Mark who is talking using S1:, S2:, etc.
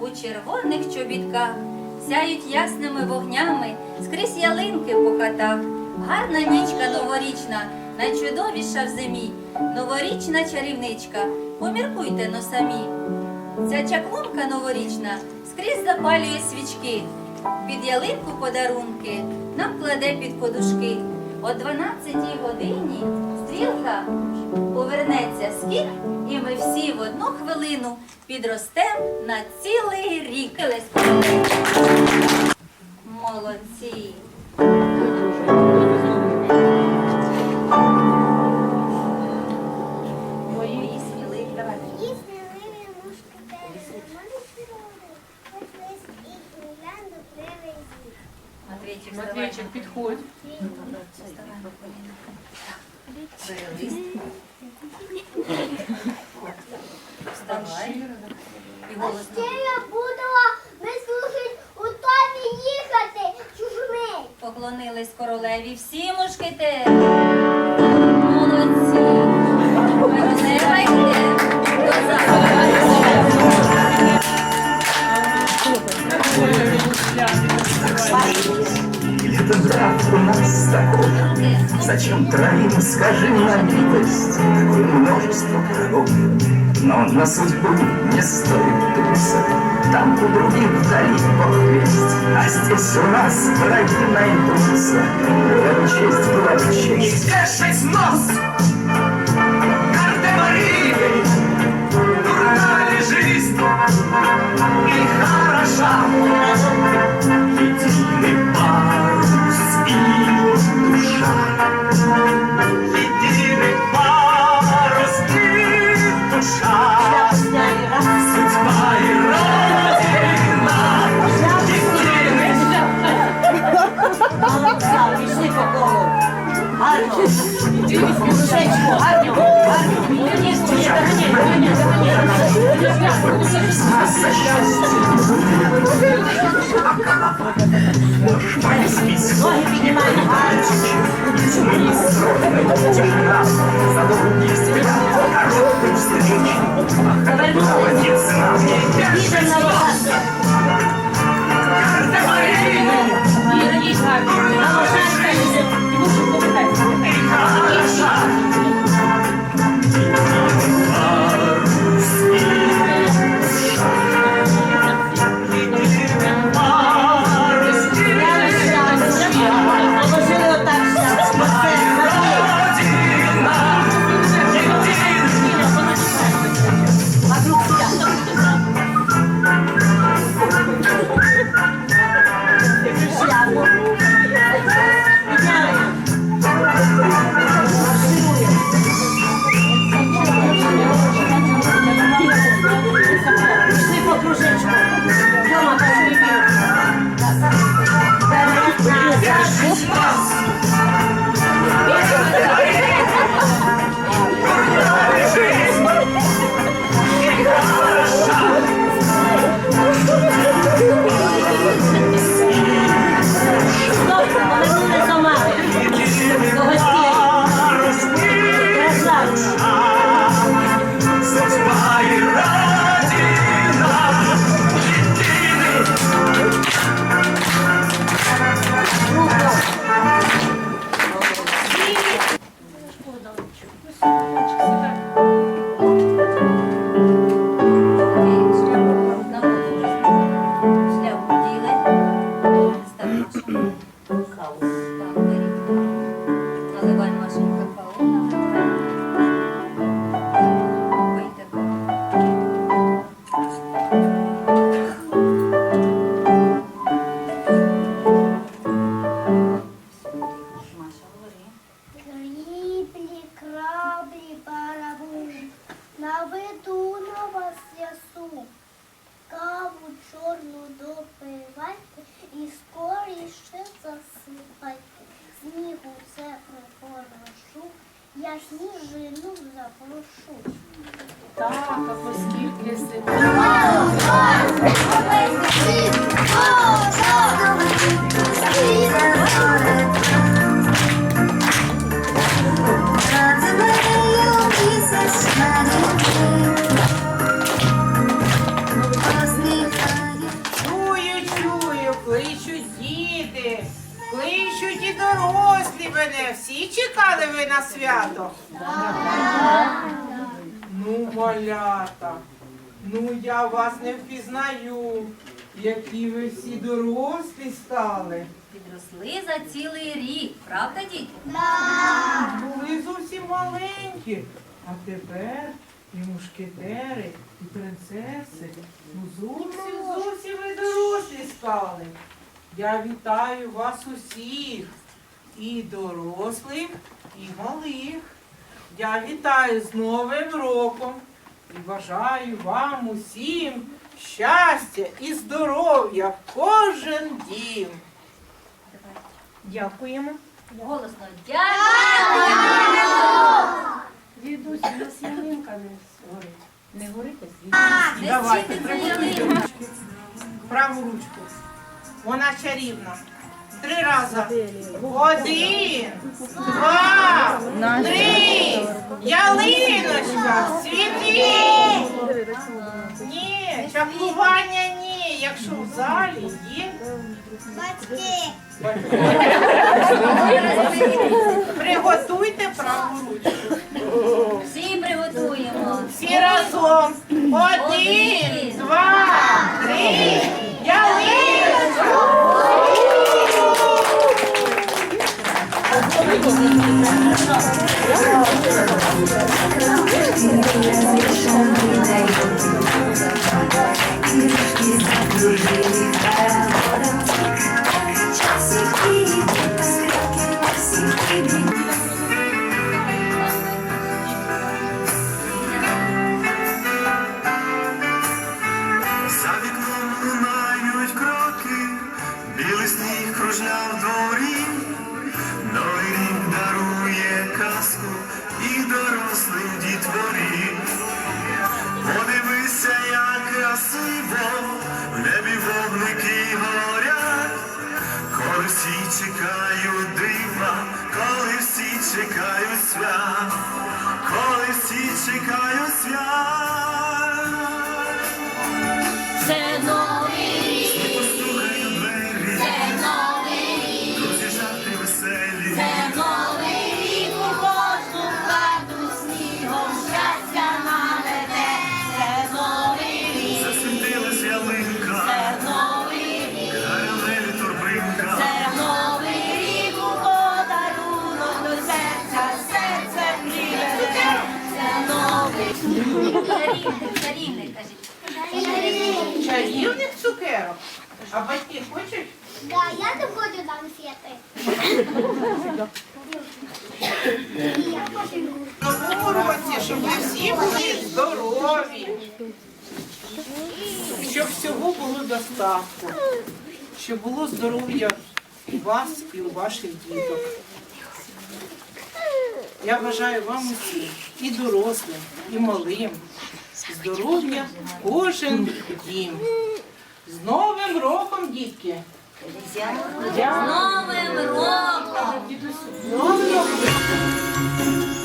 S1: у червоних чобітках, сяють ясними вогнями скрізь ялинки по хатах. Гарна нічка новорічна, найчудовіша в зимі, новорічна чарівничка, поміркуйте но самі. Ця чаклунка новорічна скрізь запалює свічки, під ялинку подарунки нам кладе під подушки. О 12 годині стрілка повернеться з кіт, і ми всі в одну хвилину підростем на цілий рік. Молодці!
S2: Привезіть.
S1: Матвійчик,
S3: підходь.
S1: Вставай
S2: А ще я буду вислухати у тобі їхати чужими.
S1: Поклонились королеві всі мушкетери.
S4: Но на судьбу не стоит туса, там у других вдали Бог весть, а здесь у нас враги найдутся. Была честь, была честь. Здесь нос! Гардемарины! Дурна ли жизнь?
S5: Ноги піднімаємо гарно.
S4: Тьмы
S1: causa, meritar, más. Ну, Клинок заголошу. Так,
S2: а поскільки Чую, чую, кличуть діти, кличуть і дорослі
S3: мене. Всі чекали ви на
S6: свято. Ну я вас не впізнаю, які ви всі дорослі стали.
S1: Підросли за цілий рік, правда, діти?
S6: Були зовсім маленькі, а тепер і мушкетери, і принцеси. Ну зовсім зовсім ви дорослі стали. Я вітаю вас усіх, і дорослих, і малих. Я вітаю з Новим роком і бажаю вам усім щастя і здоров'я в кожен дім. Дякуємо.
S1: Голосно дякую!
S3: Дідусь, у нас ялинка не горить. Не горить, а.
S6: Давайте, приготуйте ручки. Праву ручку. Вона чарівна. Три рази. Один, два, три. Ялиночка, світи. Ні, чаклування ні. Якщо в залі є.
S2: Батьки.
S6: Приготуйте праву ручку.
S1: Всі приготуємо.
S6: Всі разом. Один, два, три.
S7: Білий сніг кружляв дворі, чекають дива, коли всі чекають свят, коли всі чекають
S1: Чарівник, чарівник, кажіть.
S6: Цукерок. А батьки хочуть?
S2: Да, я не хочу там сіти. Я хочу.
S6: В новому році, щоб ви всі були здорові. Щоб всього було достатку. Щоб було здоров'я у вас і у ваших діток. Я бажаю вам усім, і дорослим, і малим, здоров'я кожен дім. З Новим роком, дітки!
S1: З Новим роком!
S6: З Новим роком!